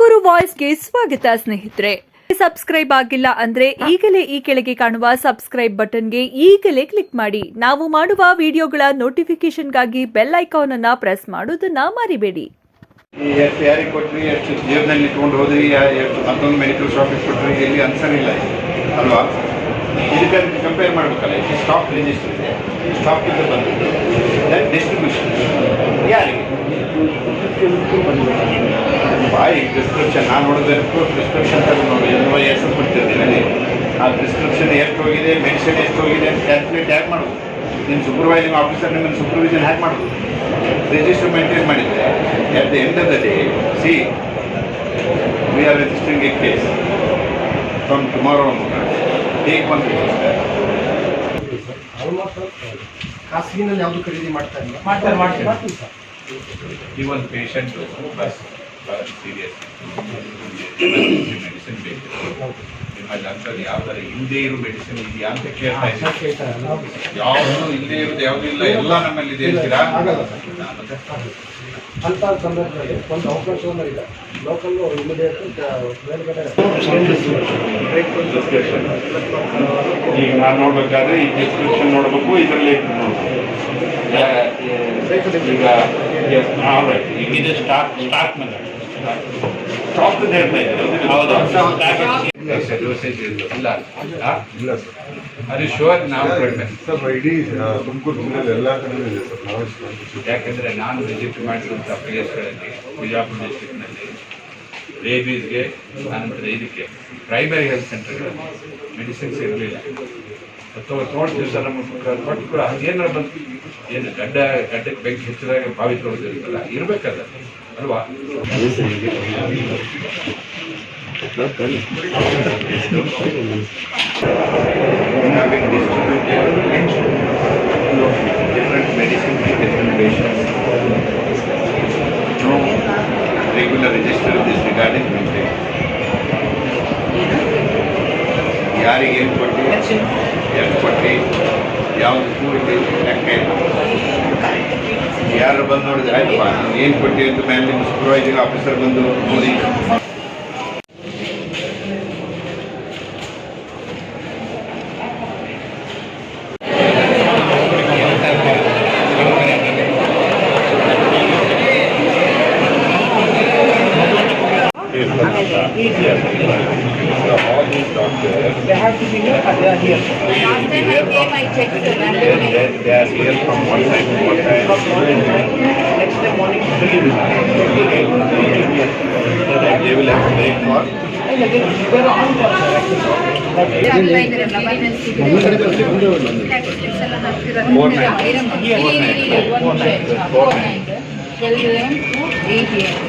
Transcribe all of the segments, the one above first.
ತುಮಕೂರು ವಾಯ್ಸ್ಗೆ ಸ್ವಾಗತ ಸ್ನೇಹಿತರೆ. ಸಬ್ಸ್ಕ್ರೈಬ್ ಆಗಿಲ್ಲ ಅಂದ್ರೆ ಈಗಲೇ ಈ ಕೆಳಗೆ ಕಾಣುವ ಸಬ್ಸ್ಕ್ರೈಬ್ ಬಟನ್ಗೆ ಈಗಲೇ ಕ್ಲಿಕ್ ಮಾಡಿ. ನಾವು ಮಾಡುವ ವಿಡಿಯೋಗಳ ನೋಟಿಫಿಕೇಶನ್ಗಾಗಿ ಬೆಲ್ ಐಕಾನ್ ಅನ್ನ ಪ್ರೆಸ್ ಮಾಡೋದನ್ನ ಮರಿಬೇಡಿ. ಇಲ್ಲ ಸ್ಟಾಕ್ ರಿಜಿಸ್ಟರ್ ಬಂದಿದ್ದು ಡಿಸ್ಟ್ರಿಬ್ಯೂಷನ್ ಯಾರಿಗೆ? ಬಾಯಿ ಪ್ರಿಸ್ಕ್ರಿಪ್ಷನ್ ನಾನು ನೋಡಿದ್ರೆ ಪ್ರಿಸ್ಕ್ರಿಪ್ಷನ್ ತಗೊಂಡು ನೋಡಿ. ಎನ್ನುವ ಹೆಸರು ಕೊಡ್ತಿರ್ತೀನಿ ಆ ಪ್ರಿಸ್ಕ್ರಿಪ್ಷನ್ ಎಷ್ಟು ಹೋಗಿದೆ ಮೆಡಿಸಿನ್ ಎಷ್ಟು ಹೋಗಿದೆ ಅಂತ ಕ್ಯಾಲ್ಕುಲೇಟ್ ಯಾಕೆ ಮಾಡ್ಬೋದು ನಿಮ್ಮ ಸೂಪರ್ವೈಸಿಂಗ್ ಆಫೀಸರ್ ನಿಮ್ಮನ್ನು ಸೂಪರ್ವಿಷನ್ ಹ್ಯಾಕ್ ಮಾಡ್ಬೋದು ರಿಜಿಸ್ಟರ್ ಮೇಂಟೈನ್ ಮಾಡಿದರೆ at the end of the day C V R registering a case from tomorrow take one ಖಾಸಗಿನಲ್ಲಿ ಯಾವುದು ಖರೀದಿ ಮಾಡ್ತಾ ಇಲ್ಲ. ಮಾಡ್ತಾರೆ, ಮಾಡ್ತೀವಿ ಸರ್. ಈ ಒಂದು ಪೇಷಂಟ್ ಬಸ್ ಸೀರಿಯಸ್ ಮೆಡಿಸಿನ್ ಬೇಕು ನಿಮ್ಮಲ್ಲಿ ಅಂಥದ್ದು ಯಾವ್ದಾರ ಇಲ್ಲದೇ ಇರೋ ಮೆಡಿಸಿನ್ ಇದೆಯಾ ಅಂತ ಇದ್ದೀನಿ ಕೇಳ್ತಾರೆ ನಾವು ಯಾವುದು ಇಲ್ಲದೆ ಇರೋದು ಯಾವುದೂ ಇಲ್ಲ ಎಲ್ಲ ನಮ್ಮಲ್ಲಿ ಇದೆ ಆಗಲ್ಲ ಅಂತ ಸಂದರ್ಭದಲ್ಲಿ ಒಂದು ಅವಕಾಶವನ್ನು ಇಲ್ಲ ಲೋಕಲ್ ಇಮಿಡಿಯೇಟ್ ಮೇಲ್ಗಡೆ ಈಗ ನಾನು ನೋಡ್ಬೇಕಾದ್ರೆ ಈ ಡಿಸ್ಕ್ರಿಪ್ಷನ್ ನೋಡ್ಬೇಕು ಇದರಲ್ಲಿ ಈಗ ಈಗ ಇದು ಸ್ಟಾಕ್ ಸ್ಟಾಕ್ ಮೇಲೆ ಸ್ಟಾಕ್ ಹೇಳ್ತಾ ಇದ್ದೀರಿ ಹೌದು. ಡೋಸೇಜ್ ಇಲ್ಲ ಇಲ್ಲ ಸರ್ ಅದು ಶೋರ್ ನಾವು ಸರ್ ಇಡೀ ಆ, ತುಮಕೂರು ಜಿಲ್ಲೆಯಲ್ಲಿ ಎಲ್ಲ ಕಡೆ ಇದೆ ಸರ್ ನಾವು ಎಷ್ಟು ಮಾಡ್ತೀವಿ? ಯಾಕಂದ್ರೆ ನಾನು ವಿಸಿಟ್ ಮಾಡಿರುವಂಥ ಪ್ಲೇಸ್ಗಳಲ್ಲಿ ಬಿಜಾಪುರ ಡಿಸ್ಟ್ರಿಕ್ಟ್ನಲ್ಲಿ ರೇಬೀಸ್ಗೆ ಆನಂತರ ಇದಕ್ಕೆ ಪ್ರೈಮರಿ ಹೆಲ್ತ್ ಸೆಂಟರ್ಗಳಲ್ಲಿ ಮೆಡಿಸಿನ್ಸ್ ಇರಲಿಲ್ಲ. ಅಥವಾ ತೋಟ ದಿವಸ ನಮ್ಮ ಕೊಟ್ಟು ಕೂಡ ಅದೇನಾರ ಬಂತು ಏನು ಗಡ್ಡ ಗಡ್ಡಕ್ಕೆ ಬೆಂಕಿ ಹೆಚ್ಚಿದಾಗ ಬಾವಿ ತೊಳೆದಿರುತ್ತಲ್ಲ ಇರಬೇಕಲ್ಲ, ಅಲ್ವಾ? Having ಏನು ಕೊಟ್ಟು ಎಲ್ಲಿ ಕೊಟ್ಟು ಯಾವುದಕ್ಕೂ ಇಲ್ಲಿ. ಲೆಕ್ಕ ಯಾರು ಬಂದು ನೋಡಿದ್ರೆ ಆಯ್ತಪ್ಪ ನೀವು ಏನು ಕೊಟ್ಟಿ ಅಂತ ಮೇಲೆ ನಿಮ್ಮ ಸೂಪರ್ವೈಸಿಂಗ್ ಆಫೀಸರ್ ಬಂದು ನೋಡಿ. all these doctors, They have to be here or they are here. Last time I came, I checked the they, they, they are here from one time to one time. From morning nine, next day morning three. They will have to wait for And again, they are on call, sir, actually. ಆಗ್ತಾ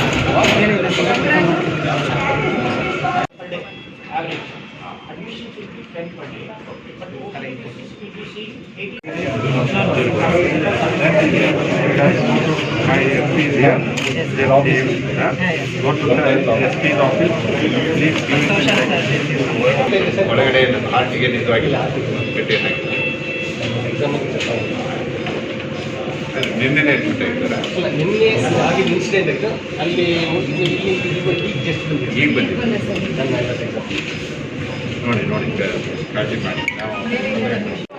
my FP is here. Their office. huh? Go to the SP's office. Please give me the ಒಳಗಡೆ ಹಾರ್ಟಿಗೆ ನಿಜವಾಗಿಲ್ಲ ಗಟ್ಟಿಯನ್ನಾಗಿಲ್ಲ ನಿನ್ನೆನೇ ನಿನ್ನೆ ಆಗಿದ್ದ incident ಆಗಿದೆ ಅಲ್ಲಿ ಇದು ಇಲ್ಲಿ ಈಗ just ಬಂದಿದೆ ಈಗ ಬಂದಿದೆ ನೋಡಿ ನೋಡಿ ಕಾಳಜಿ ಮಾಡಿ ನಾವು